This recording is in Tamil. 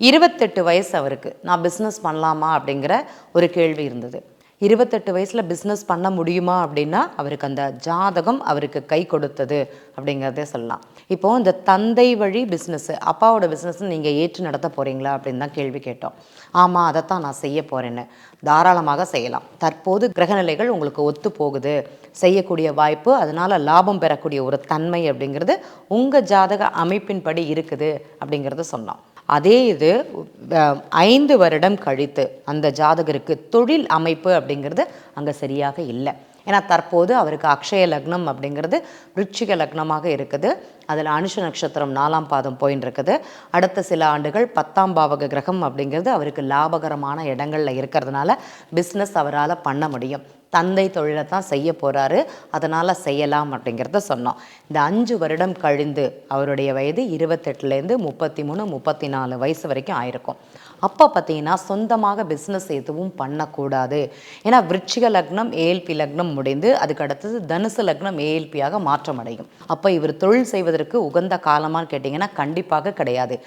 இருபத்தெட்டு வயசு அவருக்கு. நான் பிஸ்னஸ் பண்ணலாமா அப்படிங்கிற ஒரு கேள்வி இருந்தது. இருபத்தெட்டு வயசில் பிஸ்னஸ் பண்ண முடியுமா அப்படின்னா அவருக்கு அந்த ஜாதகம் அவருக்கு கை கொடுத்தது அப்படிங்கிறதே சொல்லலாம். இப்போ இந்த தந்தை வழி பிஸ்னஸ்ஸு அப்பாவோட பிஸ்னஸ் நீங்கள் ஏற்று நடத்த போகிறீங்களா அப்படின்னு தான் கேள்வி கேட்டோம். ஆமாம் அதைத்தான் நான் செய்ய போகிறேன்னு தாராளமாக செய்யலாம். தற்போது கிரகநிலைகள் உங்களுக்கு ஒத்து போகுது. செய்யக்கூடிய வாய்ப்பு அதனால் லாபம் பெறக்கூடிய ஒரு தன்மை அப்படிங்கிறது உங்கள் ஜாதக அமைப்பின்படி இருக்குது அப்படிங்கிறத சொன்னோம். அதே இது ஐந்து வருடம் கழித்து அந்த ஜாதகருக்கு தொழில் அமைப்பு அப்படிங்கிறது அங்கே சரியாக இல்லை. ஏன்னா தற்போது அவருக்கு அக்ஷய லக்னம் அப்படிங்கிறது விருட்சிக லக்னமாக இருக்குது. அதில் அனுஷ நட்சத்திரம் நாலாம் பாதம் போயின்னு இருக்குது அடுத்த சில ஆண்டுகள் பத்தாம் பாவக கிரகம் அப்படிங்கிறது அவருக்கு லாபகரமான இடங்கள்ல இருக்கிறதுனால பிஸ்னஸ் அவரால் பண்ண முடியும். தந்தை தொழிலை தான் செய்ய போகிறாரு அதனால் செய்யலாம் அப்படிங்கிறத சொன்னோம். இந்த அஞ்சு வருடம் கழிந்து அவருடைய வயது இருபத்தெட்டுலேருந்து முப்பத்தி மூணு முப்பத்தி நாலு வயசு வரைக்கும் ஆயிருக்கும். அப்போ பார்த்தீங்கன்னா சொந்தமாக பிஸ்னஸ் எதுவும் பண்ணக்கூடாது. ஏன்னா விருச்சிக லக்னம் ஏஎல்பி லக்னம் முடிந்து அதுக்கு அடுத்தது தனுசு லக்னம் ஏஎல்பியாக மாற்றம் அடையும். அப்போ இவர் தொழில் செய்வதற்கு உகந்த காலமானு கேட்டிங்கன்னா கண்டிப்பாக கிடையாது.